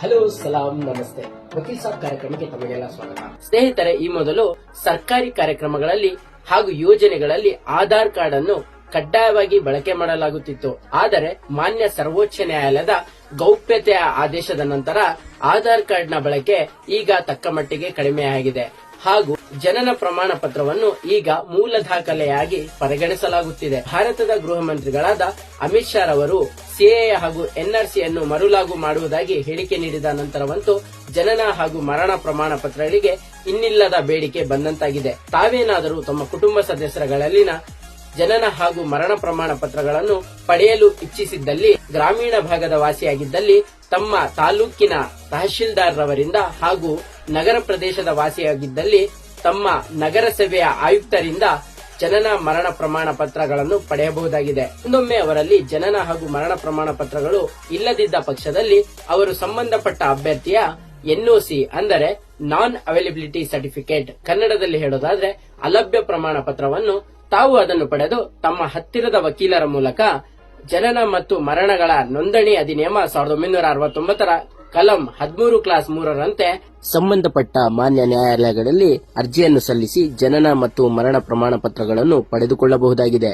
Hello, ಸಲಾಂ, ನಮಸ್ತೆ. ವಕೀಲ್ ಸಾಬ್ ಕಾರ್ಯಕ್ರಮಕ್ಕೆ ತಮಗೆಲ್ಲ ಸ್ವಾಗತ. ಸ್ನೇಹಿತರೆ, ಈ ಮೊದಲು ಸರ್ಕಾರಿ ಕಾರ್ಯಕ್ರಮಗಳಲ್ಲಿ ಹಾಗೂ ಯೋಜನೆಗಳಲ್ಲಿ ಆಧಾರ್ ಕಾರ್ಡ್ ಅನ್ನು ಕಡ್ಡಾಯವಾಗಿ ಬಳಕೆ ಮಾಡಲಾಗುತ್ತಿತ್ತು. ಆದರೆ ಮಾನ್ಯ ಸರ್ವೋಚ್ಚ ನ್ಯಾಯಾಲಯದ ಗೌಪ್ಯತೆಯ ಆದೇಶದ ನಂತರ ಆಧಾರ್ ಕಾರ್ಡ್ನ ಬಳಕೆ ಈಗ ತಕ್ಕ ಮಟ್ಟಿಗೆ ಕಡಿಮೆಯಾಗಿದೆ. ಹಾಗೂ ಜನನ ಪ್ರಮಾಣ ಪತ್ರವನ್ನು ಈಗ ಮೂಲ ದಾಖಲೆಯಾಗಿ ಪರಿಗಣಿಸಲಾಗುತ್ತಿದೆ. ಭಾರತದ ಗೃಹ ಮಂತ್ರಿಗಳಾದ ಅಮಿತ್ ಶಾ ರವರು ಸಿಎಎ ಹಾಗೂ ಎನ್ಆರ್ಸಿ ಅನ್ನು ಮರುಲಾಗು ಮಾಡುವುದಾಗಿ ಹೇಳಿಕೆ ನೀಡಿದ ನಂತರವಂತೂ ಜನನ ಹಾಗೂ ಮರಣ ಪ್ರಮಾಣ ಪತ್ರಗಳಿಗೆ ಇನ್ನಿಲ್ಲದ ಬೇಡಿಕೆ ಬಂದಂತಾಗಿದೆ. ತಾವೇನಾದರೂ ತಮ್ಮ ಕುಟುಂಬ ಸದಸ್ಯರುಗಳಲ್ಲಿನ ಜನನ ಹಾಗೂ ಮರಣ ಪ್ರಮಾಣ ಪತ್ರಗಳನ್ನು ಪಡೆಯಲು ಇಚ್ಛಿಸಿದ್ದಲ್ಲಿ ಗ್ರಾಮೀಣ ಭಾಗದ ವಾಸಿಯಾಗಿದ್ದಲ್ಲಿ ತಮ್ಮ ತಾಲೂಕಿನ ತಹಶೀಲ್ದಾರ್ ರವರಿಂದ ಹಾಗೂ ನಗರ ಪ್ರದೇಶದ ವಾಸಿಯಾಗಿದ್ದಲ್ಲಿ ತಮ್ಮ ನಗರಸಭೆಯ ಆಯುಕ್ತರಿಂದ ಜನನ ಮರಣ ಪ್ರಮಾಣ ಪತ್ರಗಳನ್ನು ಪಡೆಯಬಹುದಾಗಿದೆ. ಒಂದೊಮ್ಮೆ ಅವರಲ್ಲಿ ಜನನ ಹಾಗೂ ಮರಣ ಪ್ರಮಾಣ ಪತ್ರಗಳು ಇಲ್ಲದಿದ್ದ ಪಕ್ಷದಲ್ಲಿ ಅವರು ಸಂಬಂಧಪಟ್ಟ ಅಭ್ಯರ್ಥಿಯ ಎನ್ಒಸಿ ಅಂದರೆ ನಾನ್ ಅವೈಲಬಿಲಿಟಿ ಸರ್ಟಿಫಿಕೇಟ್. ಕನ್ನಡದಲ್ಲಿ ಹೇಳೋದಾದ್ರೆ ಅಲಭ್ಯ ಪ್ರಮಾಣ ಪತ್ರವನ್ನು ತಾವು ಅದನ್ನು ಪಡೆದು ತಮ್ಮ ಹತ್ತಿರದ ವಕೀಲರ ಮೂಲಕ ಜನನ ಮತ್ತು ಮರಣಗಳ ನೋಂದಣಿ ಅಧಿನಿಯಮ ಸಾವಿರದ ಒಂಬೈನೂರ ಅರವತ್ತೊಂಬತ್ತರ ಕಲಂ ಹದಿಮೂರು ಕ್ಲಾಸ್ ಮೂರರಂತೆ ಸಂಬಂಧಪಟ್ಟ ಮಾನ್ಯ ನ್ಯಾಯಾಲಯಗಳಲ್ಲಿ ಅರ್ಜಿಯನ್ನು ಸಲ್ಲಿಸಿ ಜನನ ಮತ್ತು ಮರಣ ಪ್ರಮಾಣ ಪತ್ರಗಳನ್ನು ಪಡೆದುಕೊಳ್ಳಬಹುದಾಗಿದೆ.